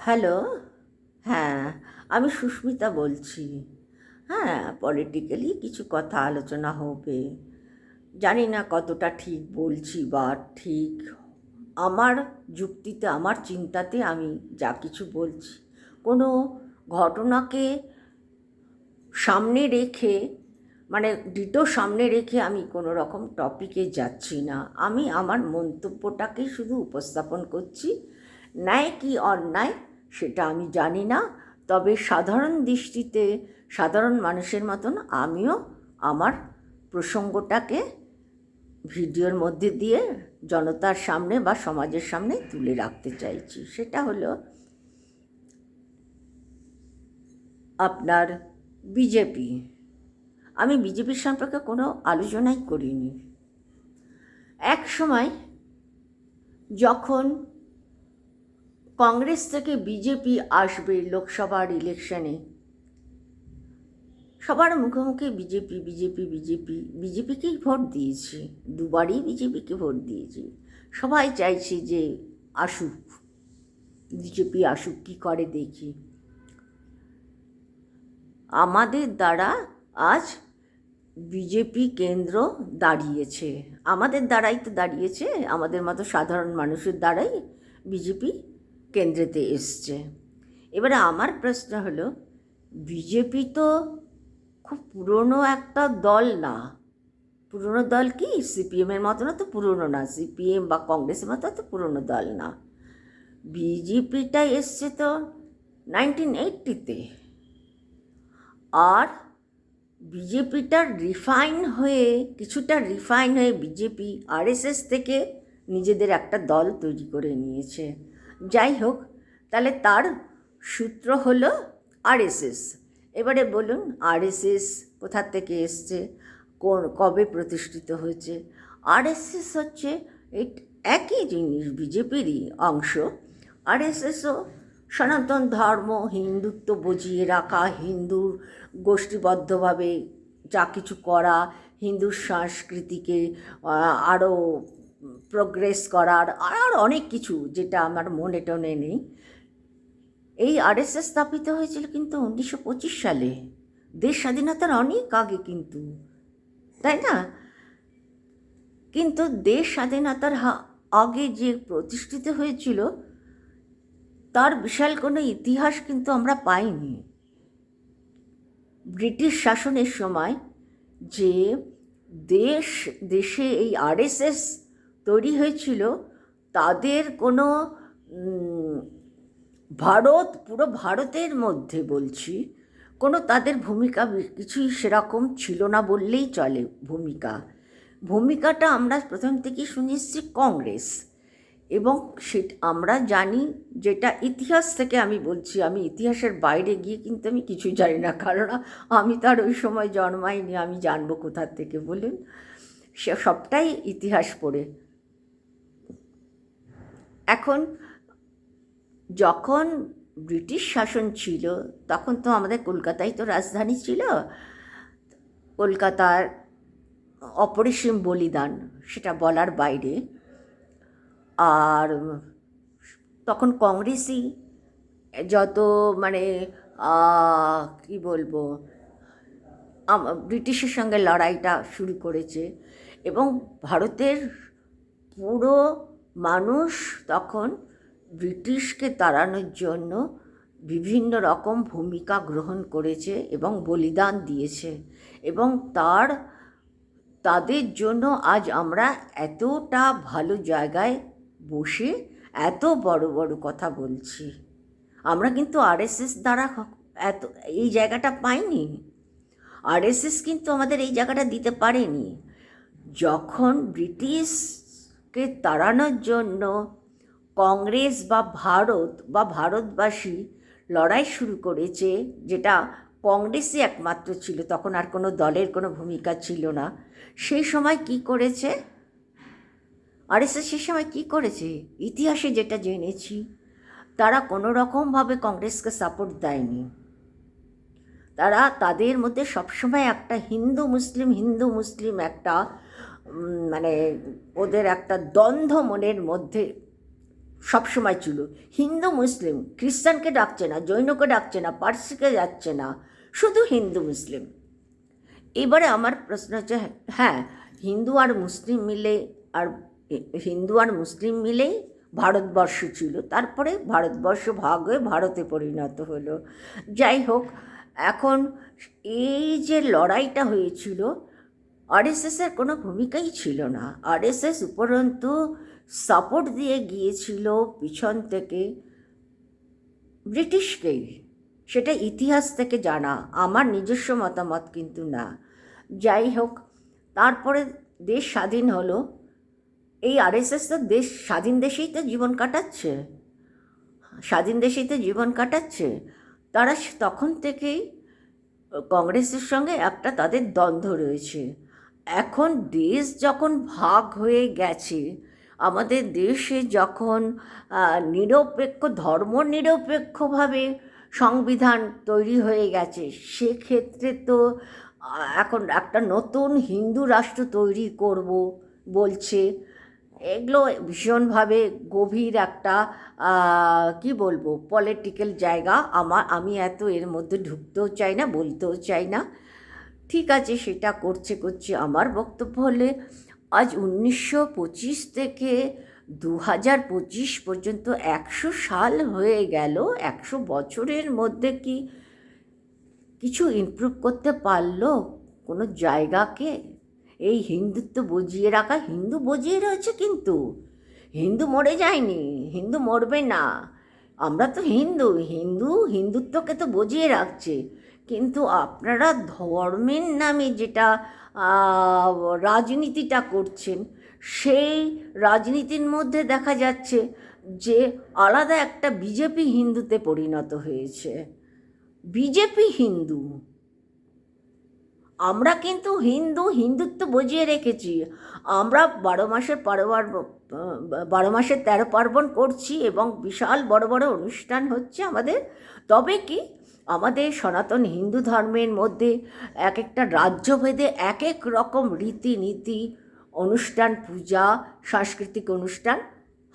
Hello? হ্যাঁ আমি সুস্মিতা বলছি। হ্যাঁ পলিটিক্যালি কিছু কথা আলোচনা হবে। জানি না কতটা ঠিক বলছি বা ঠিক। আমার যুক্তিতে, আমার চিন্তাতে আমি যা কিছু বলছি। কোনো ঘটনাকে সামনে রেখে মানে ডিটো সামনে রেখে আমি কোনো রকম টপিকে যাচ্ছি না। আমি আমার মন্তব্যটাকে শুধু উপস্থাপন করছি, ন্যায় কি অন্যায়? সেটা আমি জানি না। তবে সাধারণ দৃষ্টিতে, সাধারণ মানুষের মতন আমিও আমার প্রসঙ্গটাকে ভিডিওর মধ্যে দিয়ে জনতার সামনে বা সমাজের সামনে তুলে রাখতে চাইছি। সেটা হলো, আপনার বিজেপি। আমি বিজেপির সম্পর্কে কোনো আলোচনাই করিনি। এক সময় যখন কংগ্রেস থেকে বিজেপি আসবে লোকসভার ইলেকশনে। সবার মুখে মুখে বিজেপি বিজেপি বিজেপি। বিজেপিকেই ভোট দিয়েছি। দুবারই বিজেপিকে ভোট দিয়েছি। সবাই চাইছে যে আসুক। বিজেপি আসুক, কী করে দেখি। আমাদের দ্বারা আজ বিজেপি কেন্দ্র দাঁড়িয়েছে। আমাদের দ্বারাই তো দাঁড়িয়েছে। আমাদের মতো সাধারণ মানুষের দ্বারাই বিজেপি কেন্দ্রেতে এসছে। এবারে আমার প্রশ্ন হলো, বিজেপি তো খুব পুরনো একটা দল না। পুরনো দল কি? সিপিএমের মতো না তো পুরনো না। সিপিএম বা কংগ্রেসের মতো তো পুরনো দল না। বিজেপিটা এসছে তো নাইনটিন এইটটিতে। আর বিজেপিটা রিফাইন হয়ে, কিছুটা রিফাইন হয়ে বিজেপি, আরএসএস থেকে নিজেদের একটা দল তৈরি করে নিয়েছে। যাই হোক, তাহলে তার সূত্র হলো আরএসএস এবারে বলুন আরএসএস কোথা থেকে এসছে? কোন, কবে প্রতিষ্ঠিত হয়েছে? আরএসএস হচ্ছে একই জিনিস, বিজেপিরই অংশ। আরএসএসও সনাতন ধর্ম, হিন্দুত্ব বুঝিয়ে রাখা, হিন্দুর গোষ্ঠীবদ্ধভাবে যা কিছু করা হিন্দু সংস্কৃতিকে আরও প্রোগ্রেস করার আর অনেক কিছু যেটা আমার মনে টনে নেই। এই আরএসএস স্থাপিত হয়েছিল কিন্তু উনিশশো পঁচিশ সালে। দেশ স্বাধীনতার অনেক আগে কিন্তু, তাই না? কিন্তু দেশ স্বাধীনতার আগে যে প্রতিষ্ঠিত হয়েছিল, তার বিশাল কোনো ইতিহাস কিন্তু আমরা পাইনি। ব্রিটিশ শাসনের সময় যে দেশ, দেশে এই আরএসএস তৈরি হয়েছিল, তাদের কোনো ভারত, পুরো ভারতের মধ্যে বলছি, কোনো তাদের ভূমিকা কিছুই সেরকম ছিল না বললেই চলে ভূমিকা। ভূমিকাটা আমরা প্রথম থেকেই শুনে এসেছি কংগ্রেস। এবং সে, আমরা জানি যেটা ইতিহাস থেকে আমি বলছি, আমি ইতিহাসের বাইরে গিয়ে কিন্তু আমি কিছুই জানি না, কারণ আমি তার ওই সময় জন্মাইনি, আমি জানব কোথার থেকে বলুন। সে সবটাই ইতিহাস পড়ে। এখন যখন ব্রিটিশ শাসন ছিল, তখন তো আমাদের কলকাতায় তো রাজধানী ছিল। কলকাতার অপরিসীম বলিদান, সেটা বলার বাইরে। আর তখন কংগ্রেসই যত মানে কি বলব ব্রিটিশের সঙ্গে লড়াইটা শুরু করেছে। এবং ভারতের পুরো মানুষ তখন ব্রিটিশকে তাড়ানোর জন্য বিভিন্ন রকম ভূমিকা গ্রহণ করেছে এবং বলিদান দিয়েছে এবং তার, তাদের জন্য আজ আমরা এতটা ভালো জায়গায় বসে এত বড় বড় কথা বলছি। আমরা কিন্তু আরএসএস দ্বারা এত, এই জায়গাটা পাইনি। আরএসএস কিন্তু আমাদের এই জায়গাটা দিতে পারেনি। যখন ব্রিটিশকে তাড়ানোর জন্য কংগ্রেস বা ভারত বা ভারতবাসী লড়াই শুরু করেছে, যেটা কংগ্রেসই একমাত্র ছিল, তখন আর কোনো দলের কোনো ভূমিকা ছিল না সেই সময় কি করেছে? আর আরএসএস সে সময় কী করেছে? ইতিহাসে যেটা জেনেছি, তারা কোনো রকমভাবে কংগ্রেসকে সাপোর্ট দেয়নি। তারা তাদের মধ্যে সবসময় একটা হিন্দু মুসলিম হিন্দু মুসলিম একটা মানে ওদের একটা দ্বন্দ্ব মনের মধ্যে সবসময় ছিল। হিন্দু, মুসলিম, খ্রিস্টানকে ডাকছে না, জৈনকে ডাকছে না, পার্সিকে যাচ্ছে না, শুধু হিন্দু, মুসলিম। এবারে আমার প্রশ্ন হচ্ছে হ্যাঁ হিন্দু আর মুসলিম মিলে আর হিন্দু আর মুসলিম মিলেই ভারতবর্ষ ছিল, তারপরে ভারতবর্ষ ভাগ হয়ে ভারতে পরিণত হলো। যাই হোক, এখন এই যে লড়াইটা হয়েছিল আরএসএসের কোনো ভূমিকাই ছিল না। আরএসএস উপরন্তু সাপোর্ট দিয়ে গিয়েছিল পিছন থেকে ব্রিটিশকেই সেটা ইতিহাস থেকে জানা, আমার নিজস্ব মতামত কিন্তু না। যাই হোক, তারপরে দেশ স্বাধীন হলো। এই আরএসএস তো দেশ, স্বাধীন দেশেই তো জীবন কাটাচ্ছে। স্বাধীন দেশেই তো জীবন কাটাচ্ছে। তারা তখন থেকেই কংগ্রেসের সঙ্গে একটা তাদের দ্বন্দ্ব রয়েছে। এখন দেশ যখন ভাগ হয়ে গেছে, আমাদের দেশে যখন নিরপেক্ষ ধর্ম নিরপেক্ষভাবে সংবিধান তৈরি হয়ে গেছে, সেক্ষেত্রে তো এখন একটা নতুন হিন্দু রাষ্ট্র তৈরি করব বলছে। এগুলো ভীষণভাবে গভীর একটা কি বলব পলিটিক্যাল জায়গা। আমার, আমি এত এর মধ্যে ঢুকতেও চাই না, বলতেও চাই না। ঠিক আছে, সেটা করছে করছে। আমার বক্তব্য হলে আজ উনিশশো পঁচিশ থেকে দু হাজার পঁচিশ পর্যন্ত একশো সাল হয়ে গেল। একশো বছরের মধ্যে কি কিছু ইমপ্রুভ করতে পারল কোনো জায়গাকে? এই হিন্দুত্ব বুঝিয়ে রাখা, হিন্দু বুঝিয়ে রয়েছে কিন্তু। হিন্দু মরে যায়নি, হিন্দু মরবে না। আমরা তো হিন্দু হিন্দু হিন্দুত্বকে তো বুঝিয়ে রাখছে। কিন্তু আপনারা ধর্মের নামে যেটা রাজনীতিটা করছেন, সেই রাজনীতির মধ্যে দেখা যাচ্ছে যে আলাদা একটা বিজেপি হিন্দুতে পরিণত হয়েছে। বিজেপি হিন্দু। আমরা কিন্তু হিন্দু, হিন্দুত্ব বুঝিয়ে রেখেছি। আমরা বারো মাসের বারো মাসের তেরো পার্বণ করছি এবং বিশাল বড় বড় অনুষ্ঠান হচ্ছে আমাদের। তবে কি আমাদের সনাতন হিন্দু ধর্মের মধ্যে এক একটা রাজ্যভেদে এক এক রকম রীতিনীতি, অনুষ্ঠান, পূজা, সাংস্কৃতিক অনুষ্ঠান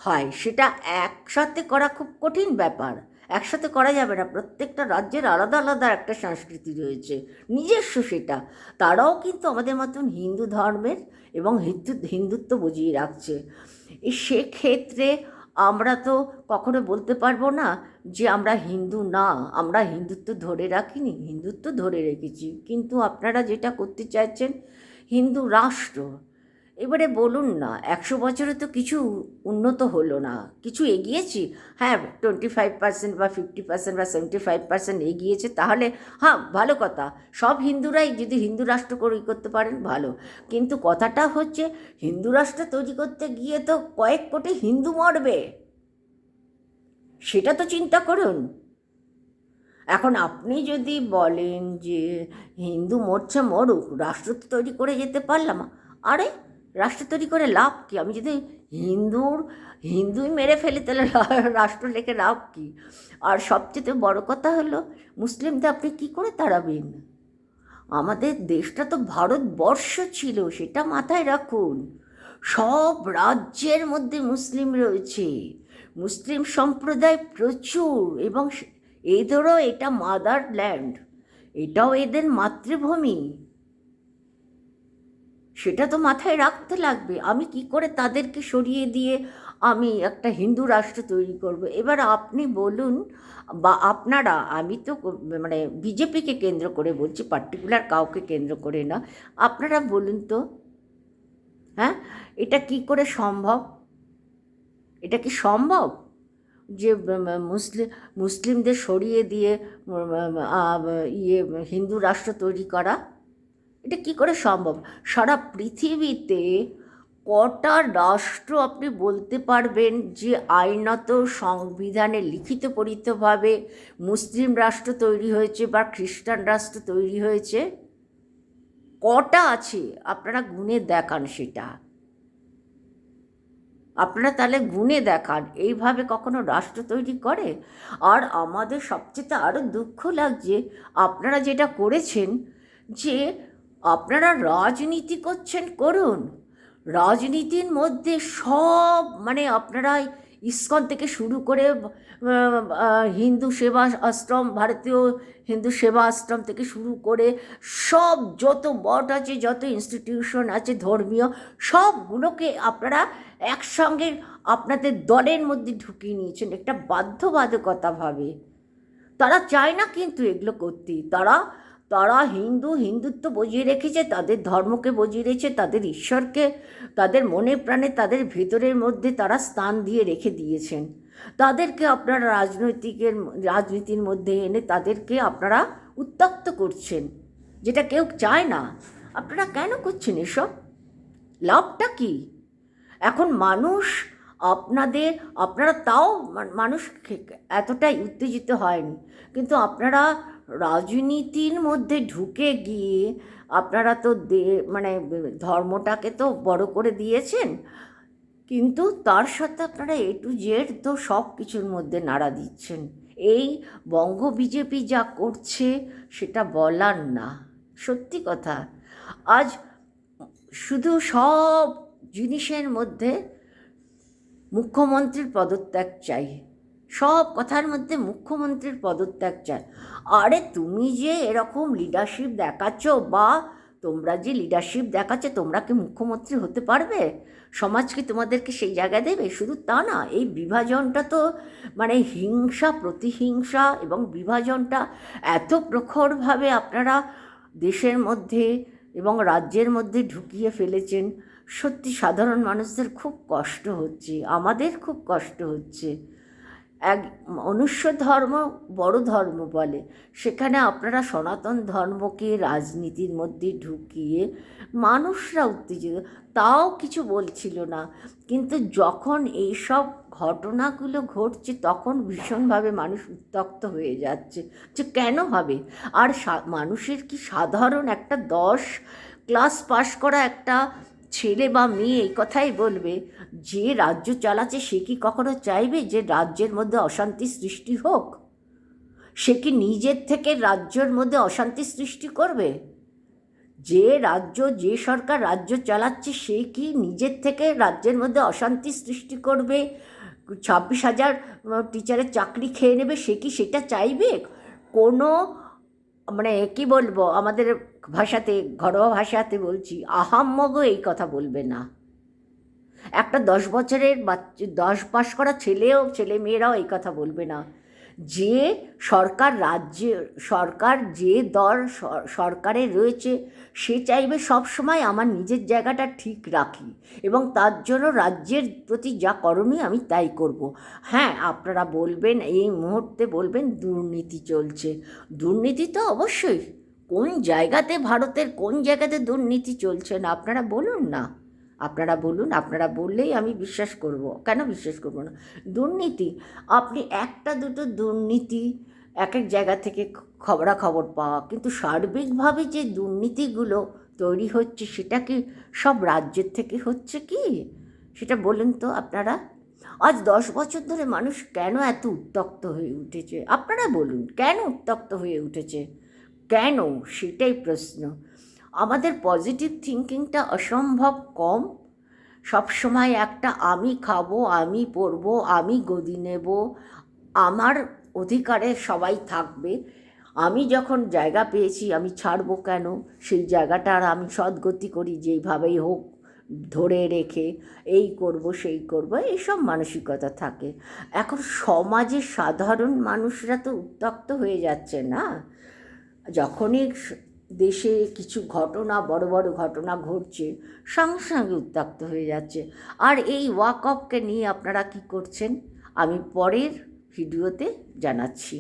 হয়। সেটা একসাথে করা খুব কঠিন ব্যাপার। একসাথে করা যাবে না। প্রত্যেকটা রাজ্যের আলাদা আলাদা একটা সংস্কৃতি রয়েছে, নিজস্ব সেটা। তারাও কিন্তু আমাদের মতন হিন্দু ধর্মের এবং হিন্দু, হিন্দুত্ব বুঝিয়ে রাখছে। সেক্ষেত্রে আমরা তো কখনো বলতে পারব না যে আমরা হিন্দু না, আমরা হিন্দুত্ব ধরে রাখিনি, হিন্দুত্ব ধরে রেখেছি। কিন্তু আপনারা যেটা করতে চাইছেন, হিন্দু রাষ্ট্র এবারে বলুন না, একশো বছরে তো কিছু উন্নত হলো না। কিছু এগিয়েছি? হ্যাঁ টোয়েন্টি ফাইভ পার্সেন্ট বা ফিফটি পার্সেন্ট বা সেভেন্টি ফাইভ পার্সেন্ট এগিয়েছে, তাহলে হ্যাঁ ভালো কথা। সব হিন্দুরাই যদি হিন্দু রাষ্ট্র তৈরি করতে পারেন, ভালো। কিন্তু কথাটা হচ্ছে, হিন্দু রাষ্ট্র তৈরি করতে গিয়ে তো কয়েক কোটি হিন্দু মরবে। সেটা তো চিন্তা করুন। এখন আপনি যদি বলেন যে হিন্দু মরছে মরুক, রাষ্ট্র তো তৈরি করে যেতে পারলাম। আরে রাষ্ট্র তৈরি করে লাভ কী? আমি যদি হিন্দুর, হিন্দুই মেরে ফেলি, তাহলে রাষ্ট্র লেখে লাভ কী? আর সবচেয়ে বড় কথা হলো, মুসলিমদের আপনি কী করে তাড়াবেন? আমাদের দেশটা তো ভারতবর্ষ ছিল, সেটা মাথায় রাখুন। সব রাজ্যের মধ্যে মুসলিম রয়েছে। মুসলিম সম্প্রদায় প্রচুর, এবং এদেরও এটা মাদার ল্যান্ড এটাও এদের মাতৃভূমি। সেটা তো মাথায় রাখতে লাগবে। আমি কি করে তাদেরকে সরিয়ে দিয়ে আমি একটা হিন্দু রাষ্ট্র তৈরি করব? এবার আপনি বলুন, বা আপনারা, আমি তো মানে বিজেপিকে কেন্দ্র করে বলছি, পার্টিকুলার কাউকে কেন্দ্র করে না। আপনারা বলুন তো হ্যাঁ? এটা কি করে সম্ভব? এটা কি সম্ভব? যে মুসলিম মুসলিমদের সরিয়ে দিয়ে ইয়ে হিন্দু রাষ্ট্র তৈরি করা? এটা কি করে সম্ভব? সারা পৃথিবীতে কটা রাষ্ট্র আপনি বলতে পারবেন যে আইনত সংবিধানে লিখিত পরিতভাবে মুসলিম রাষ্ট্র তৈরি হয়েছে বা খ্রিস্টান রাষ্ট্র তৈরি হয়েছে? কটা আছে? আপনারা গুনে দেখান সেটা। আপনারা তাহলে গুনে দেখান, এইভাবে কখনো রাষ্ট্র তৈরি করে? আর আমাদের সবচেয়ে আরও দুঃখ লাগছে, আপনারা যেটা করেছেন যে আপনারা রাজনীতি করছেন, করুন। রাজনীতির মধ্যে সব মানে আপনারা ইস্কন থেকে শুরু করে হিন্দু সেবা আশ্রম, ভারতীয় হিন্দু সেবা আশ্রম থেকে শুরু করে সব যত বট আছে, যত ইনস্টিটিউশন আছে, ধর্মীয়, সবগুলোকে আপনারা একসঙ্গে আপনাদের দলের মধ্যে ঢুকিয়ে নিয়েছেন। একটা বাধ্যবাধকতাভাবে তারা চায় না কিন্তু এগুলো করতে। তারা তারা হিন্দু, হিন্দুত্ব বজিয়ে রেখেছে, তাদের ধর্মকে বজিয়ে রেখেছে, তাদের ঈশ্বরকে, তাদের মনে প্রাণে, তাদের ভেতরের মধ্যে তারা স্থান দিয়ে রেখে দিয়েছেন। তাদেরকে আপনারা রাজনৈতিকের, রাজনীতির মধ্যে এনে তাদেরকে আপনারা উত্তক্ত করছেন, যেটা কেউ চায় না। আপনারা কেন করছেন এসব? লাভটা কি? এখন মানুষ আপনাদের, আপনারা তাও মানুষ এতটাই উত্তেজিত হয়নি, কিন্তু আপনারা রাজনীতির মধ্যে ঢুকে গিয়ে আপনারা তো দে মানে ধর্মটাকে তো বড় করে দিয়েছেন। কিন্তু তার সাথে আপনারা এ টু জেড তো সব কিছুর মধ্যে নাড়া দিচ্ছেন। এই বঙ্গ বিজেপি যা করছে, সেটা বলার না। সত্যি কথা। আজ শুধু সব জিনিসের মধ্যে মুখ্যমন্ত্রীর পদত্যাগ চাই। সব কথার মধ্যে মুখ্যমন্ত্রীর পদত্যাগ চাই। আরে তুমি যে এরকম লিডারশিপ দেখাচ্ছ বা তোমরা যে লিডারশিপ দেখাচ্ছ, তোমরা কি মুখ্যমন্ত্রী হতে পারবে? সমাজ কি তোমাদেরকে সেই জায়গায় দেবে? শুধু তা না, এই বিভাজনটা তো মানে হিংসা, প্রতিহিংসা এবং বিভাজনটা এত প্রখরভাবে আপনারা দেশের মধ্যে এবং রাজ্যের মধ্যে ঢুকিয়ে ফেলেছেন। সত্যি সাধারণ মানুষদের খুব কষ্ট হচ্ছে, আমাদের খুব কষ্ট হচ্ছে। এক মনুষ্য ধর্ম বড় ধর্ম বলে। সেখানে আপনারা সনাতন ধর্মকে রাজনীতির মধ্যে ঢুকিয়ে মানুষরা উত্তেজিত, তাও কিছু বলছিল না। কিন্তু যখন এইসব ঘটনাগুলো ঘটছে, তখন ভীষণভাবে মানুষ উত্তক্ত হয়ে যাচ্ছে যে কেন হবে? আর মানুষের কি সাধারণ একটা দশ ক্লাস পাশ করা একটা ছেলে বা মেয়ে এই কথাই বলবে। যে রাজ্য চালাচ্ছে সে কি কখনো চাইবে যে রাজ্যের মধ্যে অশান্তি সৃষ্টি হোক? সে কি নিজের থেকে রাজ্যের মধ্যে অশান্তি সৃষ্টি করবে? যে রাজ্য, যে সরকার রাজ্য চালাচ্ছে সে কি নিজের থেকে রাজ্যের মধ্যে অশান্তি সৃষ্টি করবে? ছাব্বিশ হাজার টিচারের চাকরি খেয়ে নেবে, সে কি সেটা চাইবে? কোনো মানে কি বলব, আমাদের ভাষাতে, ঘরোয়া ভাষাতে বলছি আহাম্মগও এই কথা বলবে না। একটা দশ বছরের বাচ্চা দশ পাস করা ছেলেও ছেলে মেয়েরাও এই কথা বলবে না। যে সরকার রাজ্যে, সরকার যে দল সরকারে রয়েছে, সে চাইবে সব সময় আমার নিজের জায়গাটা ঠিক রাখি এবং তার জন্য রাজ্যের প্রতি যা করণীয় আমি তাই করব। হ্যাঁ আপনারা বলবেন, এই মুহূর্তে বলবেন, দুর্নীতি চলছে। দুর্নীতি তো অবশ্যই। কোন জায়গাতে ভারতের কোন জায়গাতে দুর্নীতি চলছে না? আপনারা বলুন না। আপনারা বলুন, আপনারা বললেই আমি বিশ্বাস করব। কেন বিশ্বাস করব না? দুর্নীতি, আপনি একটা দুটো দুর্নীতি এক এক জায়গা থেকে খবরাখবর পাওয়া। কিন্তু সার্বিকভাবে যে দুর্নীতিগুলো তৈরি হচ্ছে, সেটা কি সব রাজ্যের থেকে হচ্ছে কি? সেটা বলুন তো আপনারা। আজ দশ বছর ধরে মানুষ কেন এত উত্তক্ত হয়ে উঠেছে? আপনারা বলুন, কেন উত্তক্ত হয়ে উঠেছে? কেন? সেটাই প্রশ্ন। আমাদের পজিটিভ থিঙ্কিংটা অসম্ভব কম। সবসময় একটা আমি খাব, আমি পরবো, আমি গদি নেব, আমার অধিকারে সবাই থাকবে। আমি যখন জায়গা পেয়েছি, আমি ছাড়বো কেন? সেই জায়গাটা আর আমি সদ্গতি করি যেইভাবেই হোক, ধরে রেখে এই করব, সেই করব, এইসব মানসিকতা থাকে। এখন সমাজে সাধারণ মানুষরা তো উত্তক্ত হয়ে যাচ্ছে না। যখনই দেশে কিছু ঘটনা, বড় বড় ঘটনা ঘটছে সঙ্গে সঙ্গে উত্তক্ত হয়ে যাচ্ছে। আর এই ওয়াক অফকে নিয়ে আপনারা কি করছেন? আমি পরের ভিডিওতে জানাচ্ছি।